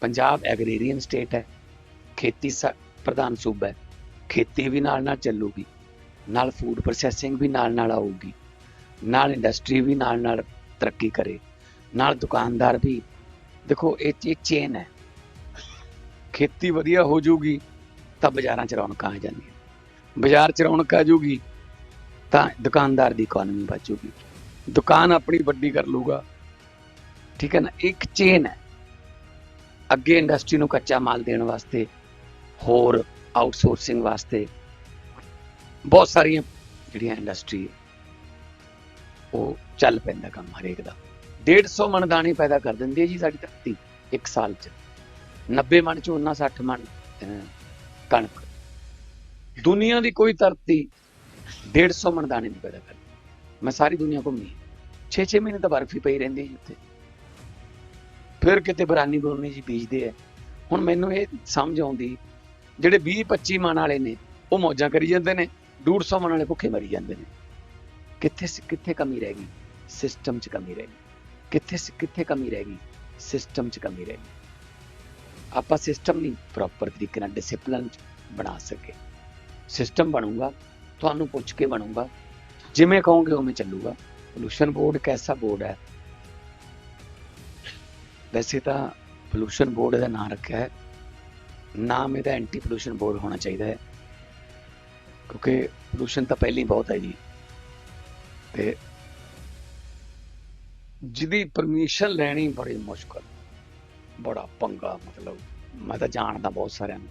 Punjab agrarian state ਹੈ, ਖੇਤੀ ਸ- ਪ੍ਰਧਾਨ ਸੂਬਾ ਹੈ, ਖੇਤੀ ਵੀ ਨਾਲ ਨਾਲ ਚੱਲੂਗੀ, ਨਾਲ ਫੂਡ ਪ੍ਰੋਸੈਸਿੰਗ ਵੀ ਨਾਲ ਨਾਲ ਆਊਗੀ, ਨਾਲ ਇੰਡਸਟਰੀ ਵੀ ਨਾਲ ਨਾਲ ਤਰੱਕੀ ਕਰੇ, ਨਾਲ ਦੁਕਾਨਦਾਰ ਵੀ, ਦੇਖੋ ਇਹ ਇਹ ਚੇਨ ਹੈ, ਖੇਤੀ ਵਧੀਆ ਹੋ ਜਾਊਗੀ, ਤਾਂ ਬਾਜ਼ਾਰਾਂ 'ਚ ਰੌਣਕਾਂ ਆ ਜਾਂਦੀਆਂ, ਬਾਜ਼ਾਰ 'ਚ ਰੌਣਕ ਆ ਜੂਗੀ ਤਾਂ ਦੁਕਾਨਦਾਰ ਦੀ ਇਕਨੋਮੀ ਬਚੂਗੀ ਦੁਕਾਨ ਆਪਣੀ ਵੱਡੀ ਕਰ ਲੂਗਾ ਠੀਕ ਹੈ ਨਾ ਇੱਕ ਚੇਨ ਹੈ। ਅੱਗੇ ਇੰਡਸਟਰੀ ਨੂੰ ਕੱਚਾ ਮਾਲ ਦੇਣ ਵਾਸਤੇ ਹੋਰ ਆਊਟਸੋਰਸਿੰਗ ਵਾਸਤੇ ਬਹੁਤ ਸਾਰੀਆਂ ਜਿਹੜੀਆਂ ਇੰਡਸਟਰੀ ਉਹ ਚੱਲ ਪੈਂਦਾ ਕੰਮ ਹਰੇਕ ਦਾ। 150 ਮਣ ਦਾਣੇ ਪੈਦਾ ਕਰ ਦਿੰਦੀ ਹੈ ਜੀ ਸਾਡੀ ਧਰਤੀ ਇੱਕ ਸਾਲ 'ਚ। 90 ਮਣ ਝੋਨਾ 60 ਮਣ ਅਹ, ਕਣਕ। ਦੁਨੀਆ ਦੀ ਕੋਈ ਧਰਤੀ 150 ਮਣ ਦਾਣੇ ਨਹੀਂ ਪੈਦਾ ਕਰਦੀ। ਮੈਂ ਸਾਰੀ ਦੁਨੀਆ ਘੁੰਮੀ। 6-6 ਮਹੀਨੇ ਤਾਂ ਬਰਫ਼ ਹੀ ਪਈ ਰਹਿੰਦੀ ਹੈ ਜੀ ਉੱਥੇ। ਫਿਰ ਕਿਤੇ ਬਰਾਨੀ ਬਰੂਨੀ ਜੀ ਬੀਜਦੇ ਆ। ਹੁਣ ਮੈਨੂੰ ਇਹ ਸਮਝ ਆਉਂਦੀ, ਜਿਹੜੇ 20-25 ਮਨ ਵਾਲੇ ਨੇ, ਉਹ ਮੌਜਾਂ ਕਰੀ ਜਾਂਦੇ ਨੇ 150 ਮਨ ਵਾਲੇ ਭੁੱਖੇ ਮਰੀ ਜਾਂਦੇ ਨੇ। ਕਿੱਥੇ ਸ- ਕਿੱਥੇ ਕਮੀ ਰਹਿ ਗਈ? ਸਿਸਟਮ 'ਚ ਕਮੀ ਰਹਿ ਗਈ। ਕਿੱਥੇ ਸ- ਕਿੱਥੇ ਕਮੀ ਰਹਿ ਗਈ? ਸਿਸਟਮ 'ਚ ਕਮੀ ਰਹਿ ਗਈ। ਆਪਾਂ ਸਿਸਟਮ ਨਹੀਂ ਪ੍ਰੋਪਰ ਤਰੀਕੇ ਨਾਲ ਡਿਸਪਲਿਨ ਬਣਾ ਸਕੇ। ਸਿਸਟਮ ਬਣੂਗਾ, ਤੁਹਾਨੂੰ ਪੁੱਛ ਕੇ ਬਣੂਗਾ। ਜਿਵੇਂ ਕਹੋਗੇ ਉਵੇਂ ਚੱਲੂਗਾ। ਪੋਲੂਸ਼ਨ ਬੋਰਡ ਕੈਸਾ ਬੋਰਡ ਹੈ ਵੈਸੇ ਤਾਂ ਪੋਲੂਸ਼ਨ ਬੋਰਡ ਦਾ ਨਾਮ ਰੱਖਿਆ ਹੈ। ਨਾਮ ਇਹਦਾ ਐਂਟੀ ਪੋਲੂਸ਼ਨ ਬੋਰਡ ਹੋਣਾ ਚਾਹੀਦਾ ਹੈ। ਕਿਉਂਕਿ ਪੋਲੂਸ਼ਨ ਤਾਂ ਪਹਿਲਾਂ ਹੀ ਬਹੁਤ ਹੈ ਜੀ। ਤੇ ਜਿਹਦੀ ਪਰਮਿਸ਼ਨ ਲੈਣੀ ਬੜੀ ਮੁਸ਼ਕਲ। ਬੜਾ ਪੰਗਾ ਮਤਲਬ, ਮੈਂ ਤਾਂ ਜਾਣਦਾ ਬਹੁਤ ਸਾਰਿਆਂ ਨੂੰ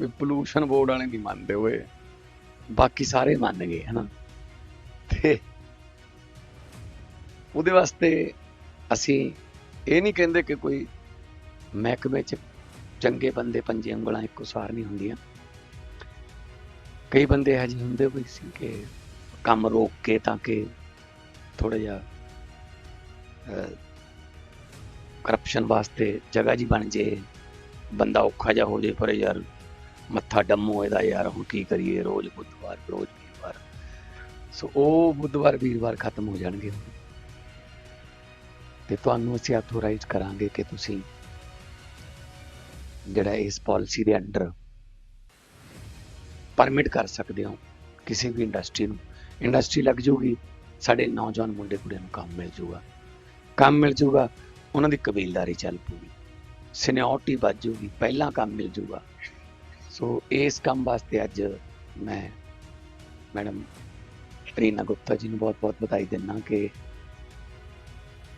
ਵੀ ਪੋਲੂਸ਼ਨ ਬੋਰਡ ਵਾਲੇ ਨਹੀਂ ਮੰਨਦੇ ਹੋਏ ਬਾਕੀ ਸਾਰੇ ਮੰਨ ਗਏ ਹਨਾ? ਤੇ ਉਹਦੇ ਵਾਸਤੇ ਅਸੀਂ ਇਹ ਨਹੀਂ ਕਹਿੰਦੇ ਕਿ ਕੋਈ ਮਹਿਕਮੇ 'ਚ ਚੰਗੇ ਬੰਦੇ ਪੰਜੇ ਉਂਗਲਾਂ ਇੱਕੋ ਸਾਰ ਨਹੀਂ ਹੁੰਦੀਆਂ। ਕਈ ਬੰਦੇ ਇਹੋ ਜਿਹੇ ਹੁੰਦੇ ਵੀ ਸੀ ਕਿ ਕੰਮ ਰੋਕ ਕੇ ਤਾਂ ਕਿ ਥੋੜਾ ਜਿਹਾ ਕਰਪਸ਼ਨ ਵਾਸਤੇ ਜਗ੍ਹਾ ਜੀ ਬਣ ਜੇ ਬੰਦਾ ਔਖਾ ਜਿਹਾ ਹੋ ਜੇ ਪਰ ਯਾਰ ਮੱਥਾ ਡੰਮੋ ਇਹਦਾ ਯਾਰ ਹੁਣ ਕੀ ਕਰੀਏ, ਰੋਜ਼ ਬੁੱਧਵਾਰ, ਰੋਜ਼ ਵੀਰਵਾਰ। ਸੋ ਉਹ ਬੁੱਧਵਾਰ, ਵੀਰਵਾਰ ਖਤਮ ਹੋ ਜਾਣਗੇ ਤੇ ਤੁਹਾਨੂੰ ਅਸੀਂ ਆਥੋਰਾਈਜ਼ ਕਰਾਂਗੇ ਕਿ ਤੁਸੀਂ ਜਿਹੜਾ ਇਸ ਪਾਲਿਸੀ ਦੇ ਅੰਡਰ ਪਰਮਿਟ ਕਰ ਸਕਦੇ ਹੋ ਕਿਸੇ ਵੀ ਇੰਡਸਟਰੀ ਨੂੰ। ਇੰਡਸਟਰੀ ਲੱਗ ਜੂਗੀ ਸਾਡੇ ਨੌਜਵਾਨ ਮੁੰਡੇ ਕੁੜੀਆਂ ਨੂੰ ਕੰਮ ਮਿਲ ਜੂਗਾ ਕੰਮ ਮਿਲ ਜੂਗਾ ਉਹਨਾਂ ਦੀ ਕਬੀਲਦਾਰੀ ਚੱਲ ਪੂਗੀ ਸੀਨੀਅਰਟੀ ਵੱਧ ਜੂਗੀ ਪਹਿਲਾਂ ਕੰਮ ਮਿਲ ਜੂਗਾ ਸੋ ਇਸ ਕੰਮ ਵਾਸਤੇ ਅੱਜ ਮੈਂ ਮੈਡਮ ਪ੍ਰੀਨਾ ਗੁਪਤਾ ਜੀ ਨੂੰ ਬਹੁਤ-ਬਹੁਤ ਵਧਾਈ ਦਿੰਦਾ ਕਿ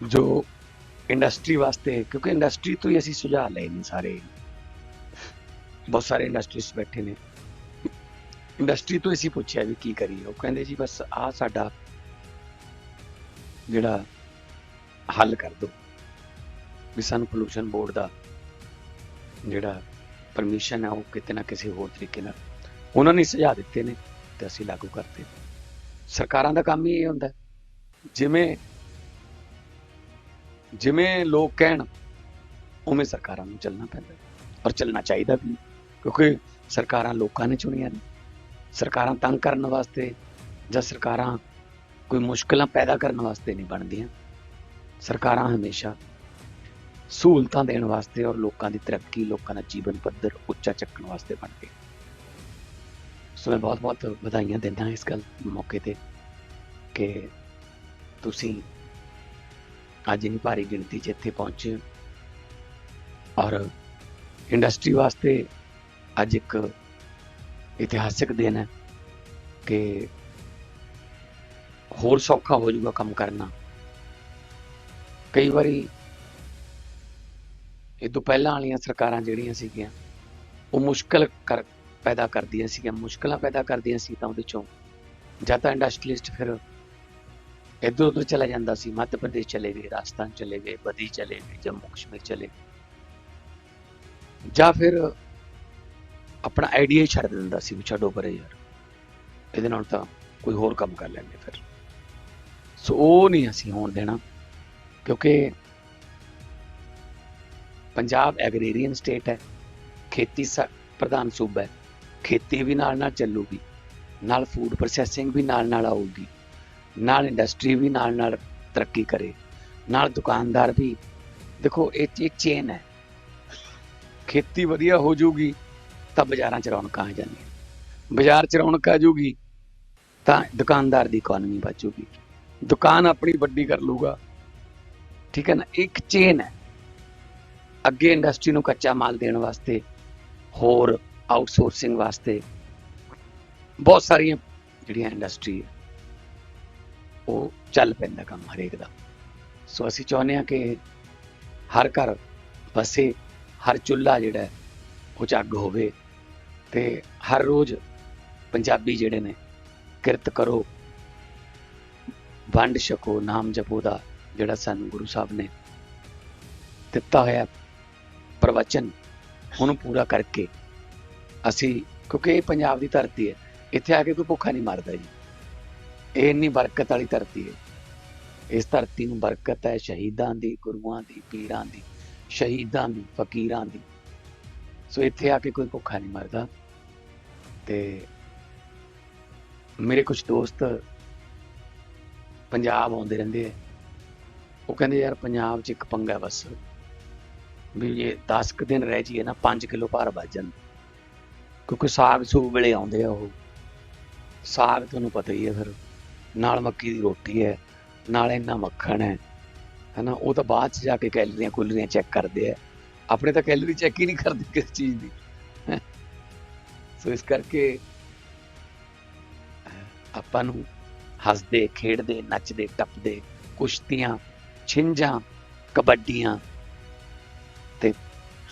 ਜੋ ਇੰਡਸਟਰੀ ਵਾਸਤੇ, ਕਿਉਂਕਿ ਇੰਡਸਟਰੀ ਤੋਂ ਹੀ ਅਸੀਂ ਸੁਝਾਅ ਲਏ ਨੇ ਸਾਰੇ। ਬਹੁਤ ਸਾਰੇ ਇੰਡਸਟਰੀਸ ਬੈਠੇ ਨੇ। ਇੰਡਸਟਰੀ ਤੋਂ ਅਸੀਂ ਪੁੱਛਿਆ ਵੀ ਕੀ ਕਰੀਏ। ਉਹ ਕਹਿੰਦੇ ਜੀ ਬਸ ਆਹ ਸਾਡਾ ਜਿਹੜਾ ਹੱਲ ਕਰ ਦਿਓ। ਵੀ ਸਾਨੂੰ ਪੋਲੂਸ਼ਨ ਬੋਰਡ ਦਾ ਜਿਹੜਾ ਪਰਮਿਸ਼ਨ ਹੈ ਉਹ ਕਿਤੇ ਨਾ ਕਿਸੇ ਹੋਰ ਤਰੀਕੇ ਨਾਲ ਉਹਨਾਂ ਨੇ ਸੁਝਾਅ ਦਿੱਤੇ ਨੇ ਤੇ ਅਸੀਂ ਲਾਗੂ ਕਰਤੇ। ਸਰਕਾਰਾਂ ਦਾ ਕੰਮ ਹੀ ਇਹ ਹੁੰਦਾ। ਜਿਵੇਂ ਜਿਵੇਂ ਲੋਕ ਕਹਿਣ, ਉਵੇਂ ਸਰਕਾਰਾਂ ਨੂੰ ਚੱਲਣਾ ਪੈਂਦਾ ਔਰ ਚੱਲਣਾ ਚਾਹੀਦਾ ਵੀ ਕਿਉਂਕਿ ਸਰਕਾਰਾਂ ਲੋਕਾਂ ਨੇ ਚੁਣੀਆਂ ਨੇ। ਸਰਕਾਰਾਂ ਤੰਗ ਕਰਨ ਵਾਸਤੇ ਜਾਂ ਸਰਕਾਰਾਂ ਕੋਈ ਮੁਸ਼ਕਲਾਂ ਪੈਦਾ ਕਰਨ ਵਾਸਤੇ ਨਹੀਂ ਬਣਦੀਆਂ। ਸਰਕਾਰਾਂ ਹਮੇਸ਼ਾ ਸਹੂਲਤਾਂ ਦੇਣ ਵਾਸਤੇ ਔਰ ਲੋਕਾਂ ਦੀ ਤਰੱਕੀ, ਲੋਕਾਂ ਦਾ ਜੀਵਨ ਪੱਧਰ ਉੱਚਾ ਚੱਕਣ ਵਾਸਤੇ ਬਣਦੇ ਸੋ ਮੈਂ ਬਹੁਤ ਬਹੁਤ ਵਧਾਈਆਂ ਦਿੰਦਾ ਇਸ ਗੱਲ ਮੌਕੇ ਤੇ ਕਿ ਤੁਸੀਂ ਅੱਜ ਇੰਨੀ ਭਾਰੀ ਗਿਣਤੀ 'ਚ ਇੱਥੇ ਪਹੁੰਚੇ ਔਰ ਇੰਡਸਟਰੀ ਵਾਸਤੇ ਅੱਜ ਇੱਕ ਇਤਿਹਾਸਿਕ ਦਿਨ ਹੈ ਕਿ ਹੋਰ ਸੌਖਾ ਹੋ ਜਾਊਗਾ ਕੰਮ ਕਰਨਾ। ਕਈ ਵਾਰੀ ਇਹ ਤੋਂ ਪਹਿਲਾਂ ਵਾਲੀਆਂ ਸਰਕਾਰਾਂ ਜਿਹੜੀਆਂ ਸੀਗੀਆਂ, ਉਹ ਮੁਸ਼ਕਲ ਕਰ ਪੈਦਾ ਕਰਦੀਆਂ ਸੀਗੀਆਂ, ਮੁਸ਼ਕਲਾਂ ਪੈਦਾ ਕਰਦੀਆਂ ਸੀ ਤਾਂ ਉਹਦੇ ਚੋਂ ਜਾਂ ਤਾਂ ਇੰਡਸਟਰੀਲਿਸਟ ਫਿਰ ਇੱਧਰ ਉੱਧਰ ਚਲਾ ਜਾਂਦਾ ਸੀ, ਮੱਧ ਪ੍ਰਦੇਸ਼ ਚਲੇ ਗਏ, ਰਾਜਸਥਾਨ ਚਲੇ ਗਏ, ਬਦੀ ਚਲੇ ਗਏ, ਜੰਮੂ ਕਸ਼ਮੀਰ ਚਲੇ ਗਏ। ਜਾਂ ਫਿਰ ਆਪਣਾ ਆਈਡੀਆ ਹੀ ਛੱਡ ਦਿੰਦਾ ਸੀ ਵੀ ਛੱਡੋ ਪਰੇ ਯਾਰ, ਇਹਦੇ ਨਾਲ ਤਾਂ ਕੋਈ ਹੋਰ ਕੰਮ ਕਰ ਲੈਂਦੇ ਫਿਰ। ਸੋ ਉਹ ਨਹੀਂ ਅਸੀਂ ਹੋਣ ਦੇਣਾ, ਕਿਉਂਕਿ ਪੰਜਾਬ ਐਗਰੀਰੀਅਨ ਸਟੇਟ ਹੈ, ਖੇਤੀ ਸ- ਪ੍ਰਧਾਨ ਸੂਬਾ ਹੈ, ਖੇਤੀ ਵੀ ਨਾਲ ਨਾਲ ਚੱਲੂਗੀ, ਨਾਲ ਫੂਡ ਪ੍ਰੋਸੈਸਿੰਗ ਵੀ ਨਾਲ ਨਾਲ ਆਊਗੀ। ਨਾਲ ਇੰਡਸਟਰੀ ਵੀ ਨਾਲ ਨਾਲ ਤਰੱਕੀ ਕਰੇ, ਨਾਲ ਦੁਕਾਨਦਾਰ ਵੀ। ਦੇਖੋ, ਇਹ ਇਹ ਚੇਨ ਹੈ। ਖੇਤੀ ਵਧੀਆ ਹੋ ਜਾਊਗੀ, ਤਾਂ ਬਾਜ਼ਾਰਾਂ 'ਚ ਰੌਣਕਾਂ ਆ ਜਾਂਦੀਆਂ। ਬਾਜ਼ਾਰ 'ਚ ਰੌਣਕ ਆ ਜਾਊਗੀ, ਤਾਂ ਦੁਕਾਨਦਾਰ ਦੀ ਇਕਨੋਮੀ ਬਚੂਗੀ ਦੁਕਾਨ ਆਪਣੀ ਵੱਡੀ ਕਰ ਲੂਗਾ ਠੀਕ ਹੈ ਨਾ? ਇੱਕ ਚੇਨ ਹੈ। ਅੱਗੇ ਇੰਡਸਟਰੀ ਨੂੰ ਕੱਚਾ ਮਾਲ ਦੇਣ ਵਾਸਤੇ, ਹੋਰ ਆਊਟਸੋਰਸਿੰਗ ਵਾਸਤੇ ਬਹੁਤ ਸਾਰੀਆਂ ਜਿਹੜੀਆਂ ਇੰਡਸਟਰੀ ਹੈ ਉਹ ਚੱਲ ਪੈਂਦਾ ਕੰਮ ਹਰੇਕ ਦਾ। ਸੋ ਅਸੀਂ ਚਾਹੁੰਦੇ ਹਾਂ ਕਿ ਹਰ ਘਰ ਵਸੇ, ਹਰ ਚੁੱਲ੍ਹਾ ਜਿਹੜਾ ਉਹ 'ਚ ਹੋਵੇ ਤੇ ਹਰ ਰੋਜ਼ ਪੰਜਾਬੀ ਜਿਹੜੇ ਨੇ, ਕਿਰਤ ਕਰੋ, ਵੰਡ ਛਕੋ, ਨਾਮ ਜਪੋ ਦਾ ਜਿਹੜਾ ਸਾਨੂੰ ਗੁਰੂ ਸਾਹਿਬ ਨੇ ਦਿੱਤਾ ਹੋਇਆ ਪ੍ਰਵਚਨ, ਉਹਨੂੰ ਪੂਰਾ ਕਰਕੇ ਅਸੀਂ, ਕਿਉਂਕਿ ਇਹ ਪੰਜਾਬ ਦੀ ਧਰਤੀ ਹੈ, ਇੱਥੇ ਆ ਕੇ ਕੋਈ ਭੁੱਖਾ ਨਹੀਂ ਮਰਦਾ ਜੀ। ਇਹ ਇੰਨੀ ਬਰਕਤ ਵਾਲੀ ਧਰਤੀ ਹੈ। ਇਸ ਧਰਤੀ ਨੂੰ ਬਰਕਤ ਹੈ ਸ਼ਹੀਦਾਂ ਦੀ, ਗੁਰੂਆਂ ਦੀ, ਪੀਰਾਂ ਦੀ, ਸ਼ਹੀਦਾਂ ਦੀ, ਫਕੀਰਾਂ ਦੀ। ਸੋ ਇੱਥੇ ਆ ਕੇ ਕੋਈ ਭੁੱਖਾ ਨਹੀਂ ਮਰਦਾ। ਤੇ ਮੇਰੇ ਕੁਝ ਦੋਸਤ ਪੰਜਾਬ ਆਉਂਦੇ ਰਹਿੰਦੇ ਆ। ਉਹ ਕਹਿੰਦੇ, ਯਾਰ, ਪੰਜਾਬ 'ਚ ਇੱਕ ਪੰਗਾ ਬਸ। ਵੀ ਇਹ 10 ਕੁ ਦਿਨ ਰਹਿ ਜੀਏ ਨਾ 5 ਕਿਲੋ ਭਾਰ ਵੱਜ ਜਾਂਦਾ। ਕਿਉਂਕਿ ਸਾਗ ਸੂਗ ਵੇਲੇ ਆਉਂਦੇ ਆ ਉਹ। ਸਾਗ ਤੁਹਾਨੂੰ ਪਤਾ ਹੀ ਹੈ ਫਿਰ। ਨਾਲ ਮੱਕੀ ਦੀ ਰੋਟੀ ਹੈ, ਨਾਲ ਇੰਨਾ ਮੱਖਣ ਹੈ, ਹਨਾ, ਉਹ ਤਾਂ ਬਾਅਦ ਚ ਜਾ ਕੇ ਕੈਲਰੀਆਂ ਕੁਲਰੀਆਂ ਚੈੱਕ ਕਰਦੇ ਆ ਆਪਣੇ ਤਾਂ ਕੈਲਰੀ ਚੈੱਕ ਹੀ ਨਹੀਂ ਕਰਦੇ ਕਿਸ ਚੀਜ਼ ਦੀ ਹੈਂ। ਸੋ ਇਸ ਕਰਕੇ, ਆਪਾਂ ਨੂੰ ਹੱਸਦੇ, ਖੇਡਦੇ, ਨੱਚਦੇ, ਟੱਪਦੇ, ਕੁਸ਼ਤੀਆਂ, ਛਿੰਝਾਂ, ਕਬੱਡੀਆਂ ਤੇ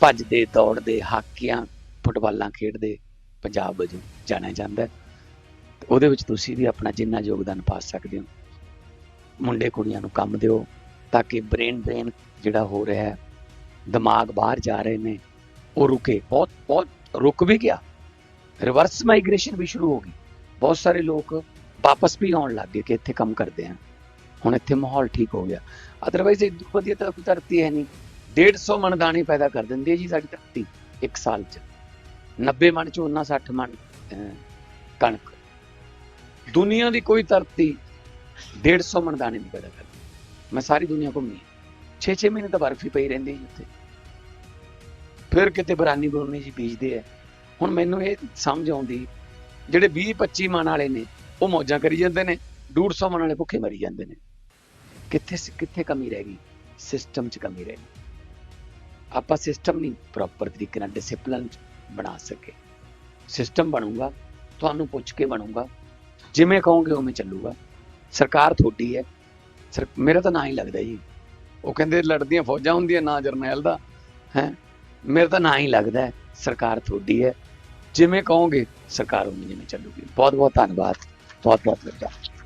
ਭੱਜਦੇ, ਦੌੜਦੇ, ਹਾਕੀਆਂ, ਫੁੱਟਬਾਲਾਂ ਖੇਡਦੇ, ਪੰਜਾਬ ਵਜੋਂ ਜਾਣਿਆ ਜਾਂਦਾ ਹੈ। ਉਹਦੇ ਵਿੱਚ ਤੁਸੀਂ ਵੀ ਆਪਣਾ ਜਿੰਨਾ ਯੋਗਦਾਨ ਪਾ ਸਕਦੇ ਹੋ। ਮੁੰਡੇ ਕੁੜੀਆਂ ਨੂੰ ਕੰਮ ਦਿਓ ਤਾਂ ਕਿ ਬ੍ਰੇਨ ਡਰੇਨ ਜਿਹੜਾ ਹੋ ਰਿਹਾ ਹੈ, ਦਿਮਾਗ ਬਾਹਰ ਜਾ ਰਹੇ ਨੇ, ਉਹ ਰੁਕੇ। ਬਹੁਤ ਬਹੁਤ ਰੁਕ ਵੀ ਗਿਆ। ਰਿਵਰਸ ਮਾਈਗ੍ਰੇਸ਼ਨ ਵੀ ਸ਼ੁਰੂ ਹੋ ਗਈ। ਬਹੁਤ ਸਾਰੇ ਲੋਕ ਵਾਪਸ ਵੀ ਆਉਣ ਲੱਗ ਗਏ ਕਿ ਇੱਥੇ ਕੰਮ ਕਰਦੇ ਆ। ਹੁਣ ਇੱਥੇ ਮਾਹੌਲ ਠੀਕ ਹੋ ਗਿਆ। ਅਦਰਵਾਈਜ਼ ਇਹ ਵਧੀਆ ਤਾਂ ਕੋਈ ਧਰਤੀ ਹੈ ਨਹੀਂ। 150 ਮਣ ਦਾਣੇ ਪੈਦਾ ਕਰ ਦਿੰਦੀ ਹੈ ਜੀ ਸਾਡੀ ਧਰਤੀ ਇੱਕ ਸਾਲ 'ਚ। 90 ਮਣ ਝੋਨਾ 60 ਮਣ ਕਣਕ। ਕਣਕ ਦੁਨੀਆ ਦੀ ਕੋਈ ਧਰਤੀ 150 ਮਣ ਦਾਣੇ ਨਹੀਂ ਪੈਦਾ ਕਰਦੀ। ਮੈਂ ਸਾਰੀ ਦੁਨੀਆ ਘੁੰਮੀ। 6-6 ਮਹੀਨੇ ਤਾਂ ਬਰਫ ਪਈ ਰਹਿੰਦੀ ਸੀ ਉੱਥੇ। ਫਿਰ ਕਿਤੇ ਬਰਾਨੀ ਬੁਰਨੀ ਜੀ ਬੀਜਦੇ ਆ। ਹੁਣ ਮੈਨੂੰ ਇਹ ਸਮਝ ਆਉਂਦੀ, ਜਿਹੜੇ 20-25 ਮਣ ਵਾਲੇ ਨੇ, ਉਹ ਮੌਜਾਂ ਕਰੀ ਜਾਂਦੇ ਨੇ 150 ਮਣ ਵਾਲੇ ਭੁੱਖੇ ਮਰੀ ਜਾਂਦੇ ਨੇ। ਕਿੱਥੇ ਕਿੱਥੇ ਕਮੀ ਰਹਿ ਗਈ? ਸਿਸਟਮ 'ਚ ਕਮੀ ਰਹਿ ਗਈ। ਆਪਾਂ ਸਿਸਟਮ ਨਹੀਂ ਪ੍ਰੋਪਰ ਤਰੀਕੇ ਨਾਲ ਡਿਸਪਲਿਨ ਬਣਾ ਸਕੇ। ਸਿਸਟਮ ਬਣੂਗਾ, ਤੁਹਾਨੂੰ ਪੁੱਛ ਕੇ ਬਣੂਗਾ ਜਿਵੇਂ ਕਹੋਗੇ ਉਵੇਂ ਚੱਲੂਗਾ। ਸਰਕਾਰ ਤੁਹਾਡੀ ਹੈ। ਸਰ, ਮੇਰਾ ਤਾਂ ਨਾਂ ਹੀ ਲੱਗਦਾ ਜੀ। ਉਹ ਕਹਿੰਦੇ ਲੜਦੀਆਂ ਫੌਜਾਂ ਹੁੰਦੀਆਂ, ਨਾ ਜਰਨੈਲ ਦਾ। ਹੈ? ਮੇਰਾ ਤਾਂ ਨਾਂ ਹੀ ਲੱਗਦਾ ਸਰਕਾਰ ਤੁਹਾਡੀ ਹੈ। ਜਿਵੇਂ ਕਹੋਗੇ, ਸਰਕਾਰ ਉਵੇਂ ਜਿਵੇਂ ਚੱਲੂਗੀ। ਬਹੁਤ ਬਹੁਤ ਧੰਨਵਾਦ। ਬਹੁਤ ਬਹੁਤ ਧੰਨਵਾਦ